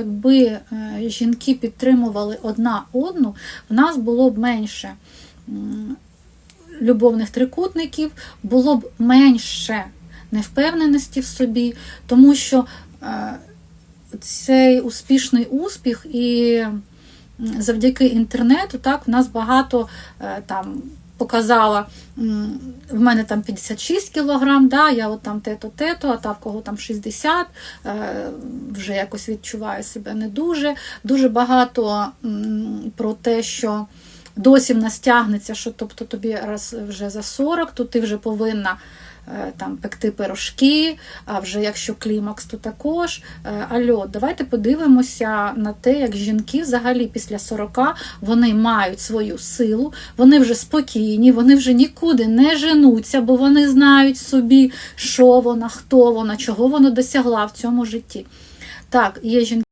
Якби е, жінки підтримували одна одну, в нас було б менше любовних трикутників, було б менше невпевненості в собі, тому що е, цей успішний успіх і завдяки інтернету, так, в нас багато е, там. Показала, в мене там 56 кілограм, да, я от там те-то, те-то, а та в кого там 60, е, вже якось відчуваю себе не дуже. Дуже багато про те, що досі в нас тягнеться, що тобто тобі раз вже за 40, то ти вже повинна там пекти пирожки, а вже якщо клімакс, то також. Е, Альо, давайте подивимося на те, як жінки взагалі після 40 вони мають свою силу, вони вже спокійні, вони вже нікуди не женуться, бо вони знають собі, що вона, хто вона, чого вона досягла в цьому житті. Так, є жінки.